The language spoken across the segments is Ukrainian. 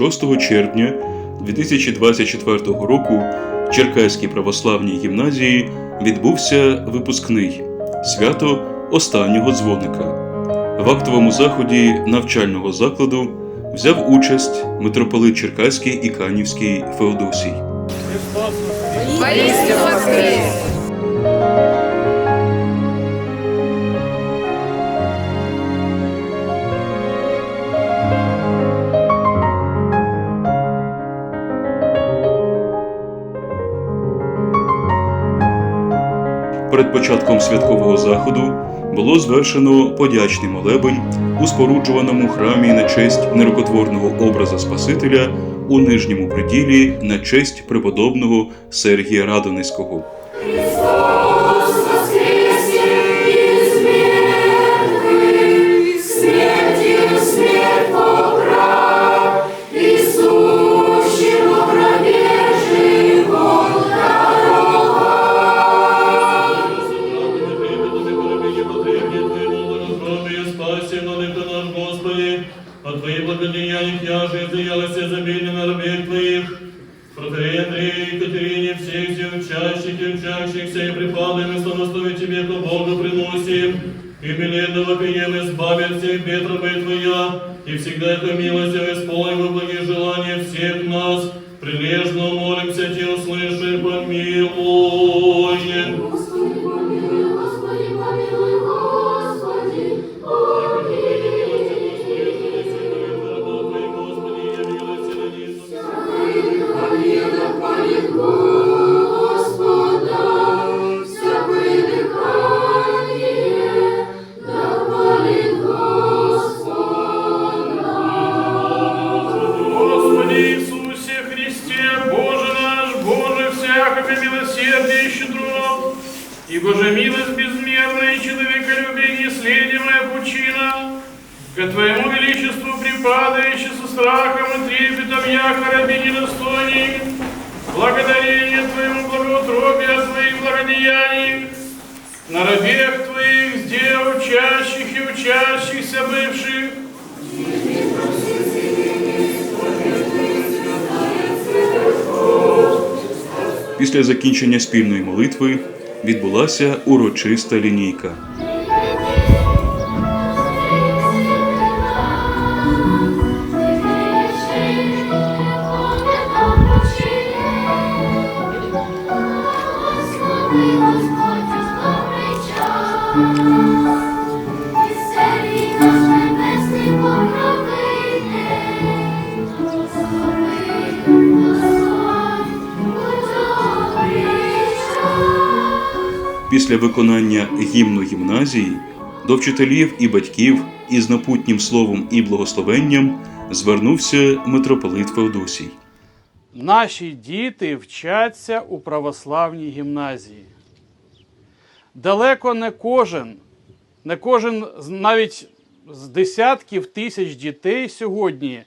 6 червня 2024 року в Черкаській православній гімназії відбувся випускний свято останнього дзвоника. В актовому заході навчального закладу взяв участь митрополит Черкаський і Канівський Феодосій. Воістину Перед початком святкового заходу було звершено подячний молебень у споруджуваному храмі на честь нерукотворного образа Спасителя у нижньому приділі на честь преподобного Сергія Радонезького. Екатерине, всех всех учащих и учащихся, и припадаем и славословие Тебе, ко Богу приносим. И миленного прием избавит всех бед рабы Твоя, и всегда это милостью исполним во благие желания всех нас. Прилежно молимся Тебе, услыши, помилуй. Боже всякого милосердия и щедрот, ибо же милость безмерная и человеколюбие неследимая пучина, ко Твоему величеству припадающий со страхом и трепетом яко раби недостойник, благодарение Твоему благоутробию от Твоих благодеяний, на рабех Твоих, где учащих и учащихся бывших, Після закінчення спільної молитви відбулася урочиста лінійка. Після виконання гімну гімназії до вчителів і батьків із напутнім словом і благословенням звернувся митрополит Феодосій. Наші діти вчаться у православній гімназії. Далеко не кожен, не кожен навіть з десятків тисяч дітей сьогодні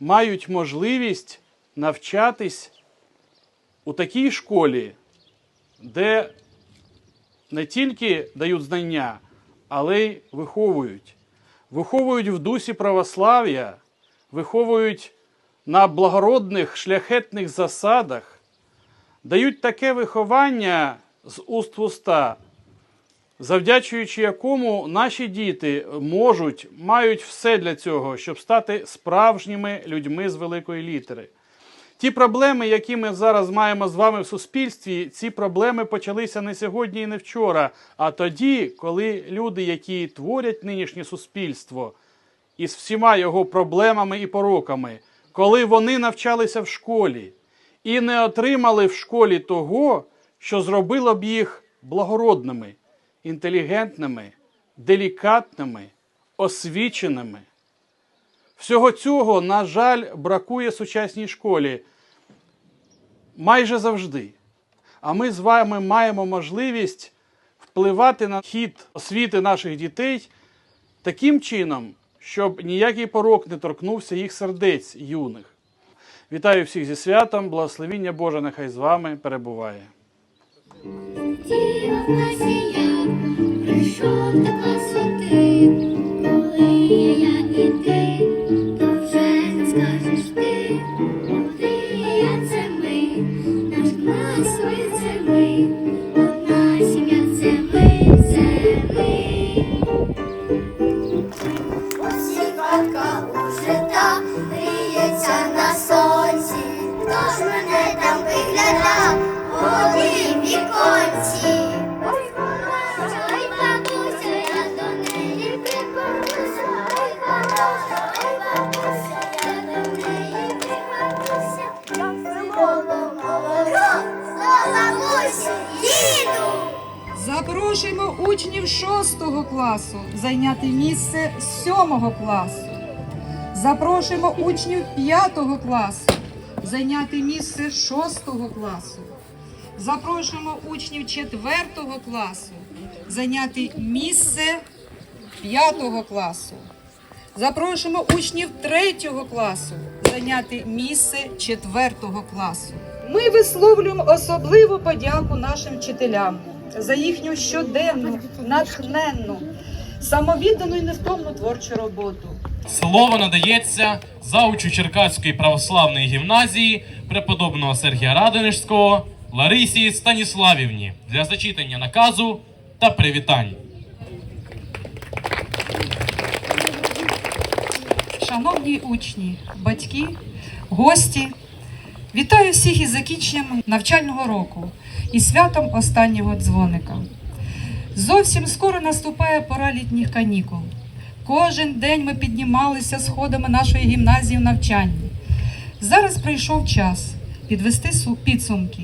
мають можливість навчатись у такій школі, де не тільки дають знання, але й виховують. Виховують в дусі православ'я, виховують на благородних шляхетних засадах, дають таке виховання з уст в уста, завдячуючи якому наші діти можуть, мають все для цього, щоб стати справжніми людьми з великої літери. Ті проблеми, які ми зараз маємо з вами в суспільстві, ці проблеми почалися не сьогодні і не вчора, а тоді, коли люди, які творять нинішнє суспільство із всіма його проблемами і пороками, коли вони навчалися в школі і не отримали в школі того, що зробило б їх благородними, інтелігентними, делікатними, освіченими. Всього цього, на жаль, бракує сучасній школі майже завжди. А ми з вами маємо можливість впливати на хід освіти наших дітей таким чином, щоб ніякий порок не торкнувся їх сердець юних. Вітаю всіх зі святом, благословіння Боже нехай з вами перебуває. Діва Месія прийшов до красоти, late. Запрошуємо учнів 6 класу зайняти місце 7 класу. Запрошуємо учнів 5 класу зайняти місце 6 класу. Запрошуємо учнів 4 класу зайняти місце 5 класу. Запрошуємо учнів 3 класу зайняти місце 4 класу. Ми висловлюємо особливу подяку нашим вчителям за їхню щоденну, натхненну, самовіддану і невтомну творчу роботу. Слово надається заучу Черкаської православної гімназії преподобного Сергія Радонежського Ларисі Станіславівні для зачитання наказу та привітань. Шановні учні, батьки, гості, вітаю всіх із закінченням навчального року і святом останнього дзвоника. Зовсім скоро наступає пора літніх канікул. Кожен день ми піднімалися сходами нашої гімназії в навчанні. Зараз прийшов час підвести су- підсумки.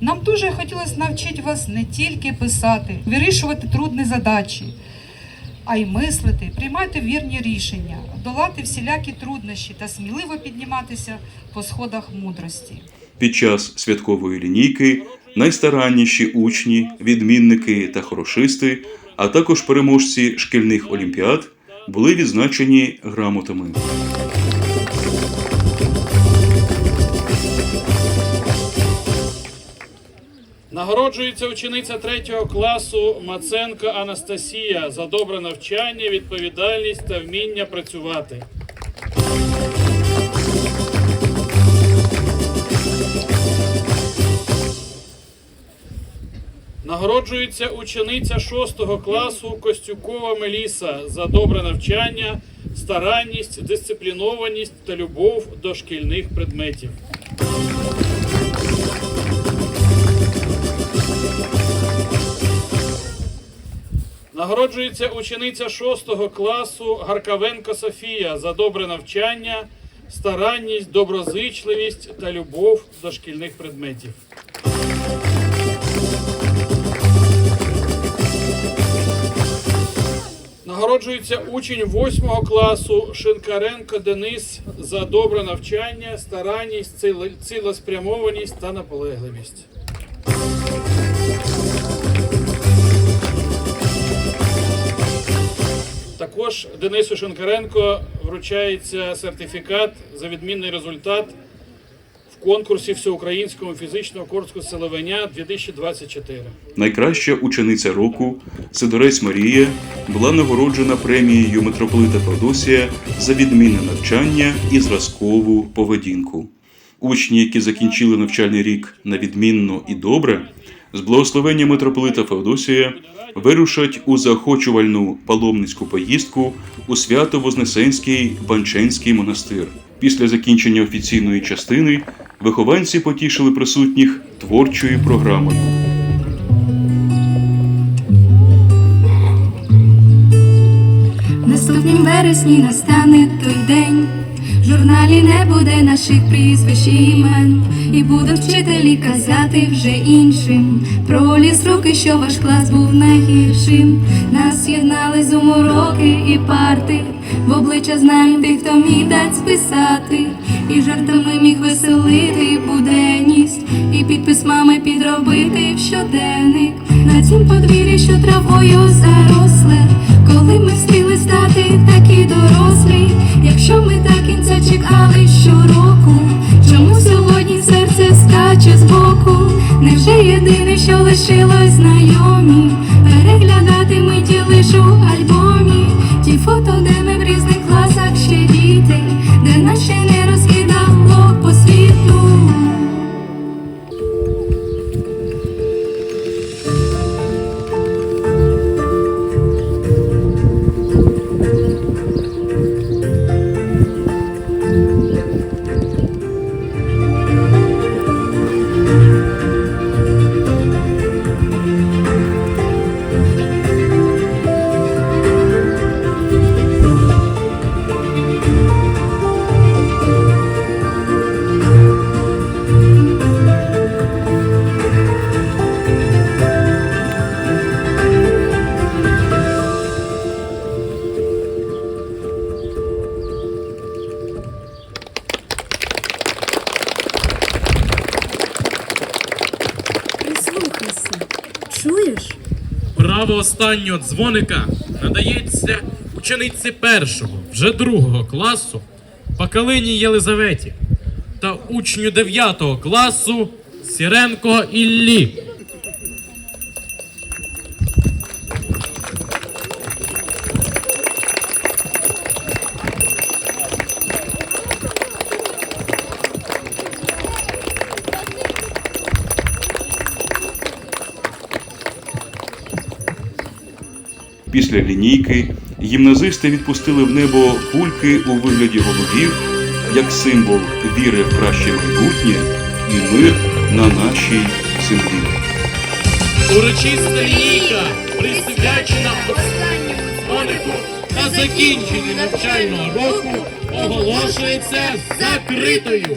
Нам дуже хотілося навчити вас не тільки писати, вирішувати трудні задачі, а й мислити, приймати вірні рішення, долати всілякі труднощі та сміливо підніматися по сходах мудрості. Під час святкової лінійки найстаранніші учні, відмінники та хорошисти, а також переможці шкільних олімпіад були відзначені грамотами. Нагороджується учениця 3 класу Маценко Анастасія за добре навчання, відповідальність та вміння працювати. Нагороджується учениця 6 класу Костюкова Меліса за добре навчання, старанність, дисциплінованість та любов до шкільних предметів. Нагороджується учениця 6 класу Гаркавенко Софія за добре навчання, старанність, доброзичливість та любов до шкільних предметів. Нагороджується учень 8 класу Шинкаренко Денис за добре навчання, старанність, ціле- цілеспрямованість та наполегливість. Також Денису Шинкаренко вручається сертифікат за відмінний результат конкурсі всеукраїнського фізичного корпусу Селевеня 2024. Найкраща учениця року Сидорець Марія була нагороджена премією митрополита Феодосія за відмінне навчання і зразкову поведінку. Учні, які закінчили навчальний рік на відмінно і добре, з благословення митрополита Феодосія вирушать у заохочувальну паломницьку поїздку у Свято-Вознесенський Банченський монастир. Після закінчення офіційної частини вихованці потішили присутніх творчою програмою. Наступнім вересні настане той день. В журналі не буде наших прізвищ і імен, і будуть вчителі казати вже іншим. Про ліс роки, що ваш клас був найгіршим. Нас єднали з уроки і парти, в обличчя знають тих, хто міг дать списати, і жартами міг веселити буденність, і підпис мами підробити в щоденник. На цім подвір'ї, що травою заросле, коли ми встигли стати такі дорослі, якщо ми так кінця чекали щороку, чому сьогодні серце скаче збоку? Невже єдине, що лишилось знайомі? Переглядати ми ті лиш Прислухайся. Чуєш? Право останнього дзвоника надається учениці першого, вже другого класу Пакалині Єлизаветі та учню дев'ятого класу Сіренко Іллі. Після лінійки гімназисти відпустили в небо кульки у вигляді голубів як символ віри в краще майбутнє і мир на нашій землі. Урочиста лінійка, присвячена останньому дзвонику та закінченню навчального року, оголошується закритою.